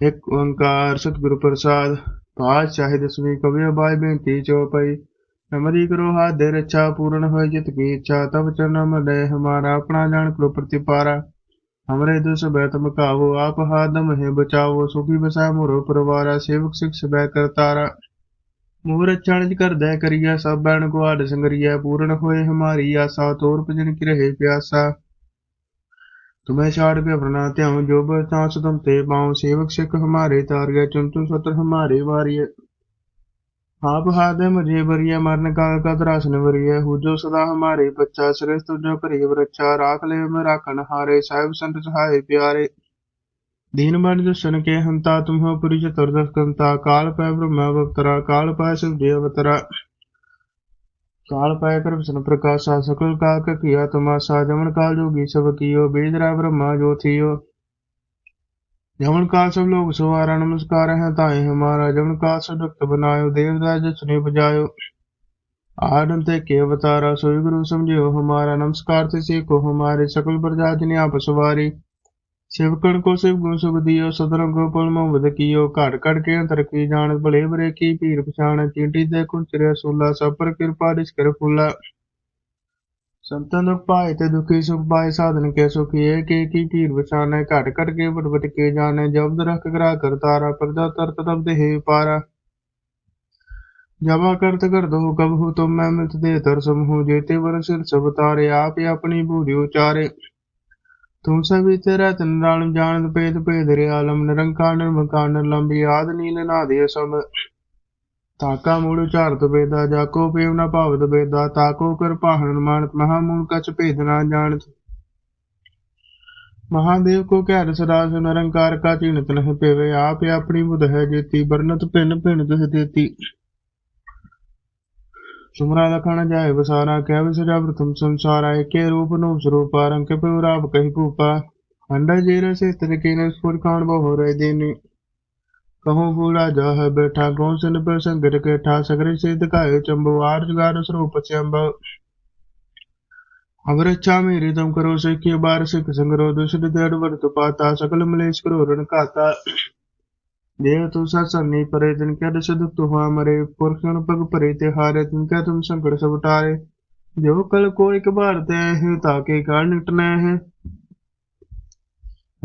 ਇੱਕ ਓੰਕਾਰ ਸਤਿਗੁਰੂ ਪ੍ਰਸਾਦ, ਪਾਤਸ਼ਾਹੀ ਦਸਵੀਂ ਕਵੀ ਬਾਈ ਬੇਨਤੀ ਚੋਪਈ। ਹਮਰੀ ਕਰੋ ਹਾਥ ਦੇ ਰੱਛਾ ਪੂਰਨ ਹੋਏ, ਜਿਤ ਕੀ ਇੱਛਾ ਤਬ ਚਰਨਮ ਲੈ ਹਮਾਰਾ, ਆਪਣਾ ਜਾਣ ਕਰੋ ਪ੍ਰਤਿਪਾਰਾ। ਹਮਰੇ ਦੁਸ ਬੈਤ ਮਕਾਵੋ, ਆਪ ਹਾਦਮ ਹੈ ਬਚਾਵੋ, ਸੁਖੀ ਬਸਾ ਮੋਰੋ ਪਰਵਾਰਾ, ਸੇਵਕ ਸਿਖ ਸਬੈ ਕਰਤਾਰਾ ਮੂਰ ਚਣਜ ਕਰਦੈ ਕਰੀਆ, ਸਭ ਬੈਣ ਗੁਆੜ ਸੰਗਰੀਆ ਪੂਰਨ ਹੋਏ ਹਮਾਰੀ ਆਸਾ, ਤੋਰ ਭਜਨ ਕੀ ਰਹੇ ਪਿਆਸਾ। तुम्हें छाड़ के अपना त्याऊं जो बचांस तुम ते पाऊं सेवक सिख हमारे तार गए चुन चुन सत्र हमारे वारिय आप हाथ मुझे बरिया मरण काल का त्रासन वरिय हु जो सदा हमारे बच्चा श्रेष्ठ जो करी वृक्षा राख ले में राखन हारे साहिब संत सहाय प्यारे दीन बन दुष्टन के हंता तुम हो पुरी चतुर्दश कंता काल पै ब्रह्म अवतरा काल पै शिव देव अवतरा काल पै कर विष्णु प्रकाशा सकल काल का किया तमाशा जमन काल जोगी सब कियो बेदरा ब्रह्मा जो थियो जमन काल सब लोग सवारा नमस्कार है ताए हमारा जमन काल सब भक्त बनायो देवदास जसने बजायो आडंते के अवतारा सोई गुरु समझियो हमारा नमस्कार से को हमारे सकल प्रजा ने आप सवारी સેવકણ કો સેવ ગુણ સુખ દિયો સદરંગ ગોપલમાં વધ કિયો ઘાટ ઘાટ કે અંતર કી જાણ ભલે બરે કી પીર પછાણ ચીંટી દે કુંચ રે સુલા સપર કૃપા રિશ કર ફૂલા ਸੰਤਨ ਦੁਖ ਪਾਏ ਤੇ ਦੁਖੀ ਸੁਖ ਪਾਏ, ਸਾਧਨ ਕੇ ਸੁਖੀਏ ਕੇ ਕੀ ਪੀਰ ਵਿਚਾਨੇ ਘਟ ਘਟ ਕੇ ਵਟ ਵਟ ਕੇ ਜਾਣੇ ਜਬਦ ਰਖ ਗਰਾ ਕਰਤਾਰਾ ਪਰਦਾ ਤਰਤ ਤਬ ਦੇ ਹੈ ਪਾਰਾ। ਜਬਾ ਕਰਤ ਕਰ ਦੋ ਕਬ ਹੋ ਤੁਮ ਮੈਂ ਮਿਤ ਦੇ ਦਰ ਸਮੂਹ, ਜੇਤੇ ਵਰ ਸਭ ਤਾਰੇ, ਆਪ ਆਪਣੀ ਬੂਰੀ ਉਚਾਰੇ। ਤੂੰ ਸਭਿਤ ਰਤਨ ਰਾਲਮ ਜਾਣਤ ਭੇਦ ਭੇਦ ਰਿਆਲਮ ਨਿਰੰਕਾਰ ਨਿਰਮਕਾਰ ਨਿਰਲੰਬੀ ਆਦ ਨੀਲ ਨਾਦੇ ਸਭ ਤਾਕਾ ਮੂੜ ਉਚਾਰਤ ਬੇਦਾ, ਜਾਕੋ ਪੇਵ ਨਾ ਭਾਵਤ ਬੇਦਾ, ਤਾਕੋ ਕਿਰਪਾ ਹਨਮਾਨਤ ਮਹਾਮੂਲ ਕਛ ਭੇਦ ਨਾ ਜਾਣਤ। ਮਹਾਦੇਵ ਕੋ ਘਰ ਸਰਾਸ ਨਿਰੰਕਾਰ ਕਾ ਚਿਨਤ ਨਹਿ ਪੇਵੇ, ਆਪ ਆਪਣੀ ਬੁਧ ਹੈ ਜੇਤੀ ਬਰਨਤ ਭਿੰਨ ਭਿੰਨ ਤਿਸ ਦੇਤੀ। सुमरा लखन जाय बसारा क्या विसरा प्रथम संसारा के रूप नु स्वरूप रंग के राव कही भूपा अंडा जेर से तरीके ने स्फुर कांड बहु रहे देनी कहूँ भूला जा है बैठा कौन सन पर संकट के ठा सगरे से दिखाए चंबो आर्ज गार स्वरूप चंबो अवर इच्छा मेरी तुम करो सिख बार सिख संगरो दुष्ट देड़ वर्त पाता सकल मलेश करो रण खाता देव तु सत्सन्नी परे तिन क्या दस दुख हुआ मरे पुरखण पग परे ते हारे तिन क्या तुम संकट सब टारे जो कल को एक बार ते है ताके कारण निटने है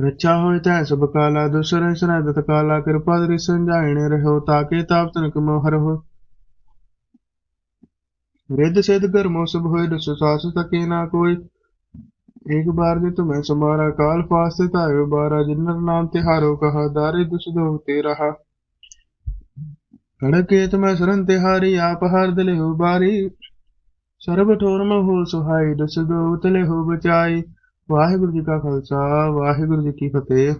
रक्षा हो तै सब काला दूसरे शरद काला कृपा दृ संजाइने रहो ताके ताप तनक मोहर हो रिद सिद्ध कर्मो सब होए दस सास तके ना कोई एक बार जे तुम्हें समारा काल फास्ते तायो बारा जिन्नर नाम तिहारो कहा दारे दुस दो ते रहा कड़के तुम्हें सरन तिहारी आप हार दिले हो बारी ਸਰਬ ਠੋਰ ਹੋ ਸੁਹਾਈ ਦਸ ਦੋ ਉਤਲੇ ਹੋ ਬਚਾਈ ਵਾਹਿਗੁਰੂ ਜੀ ਕਾ ਖਾਲਸਾ ਵਾਹਿਗੁਰੂ ਜੀ ਕੀ ਫਤਿਹ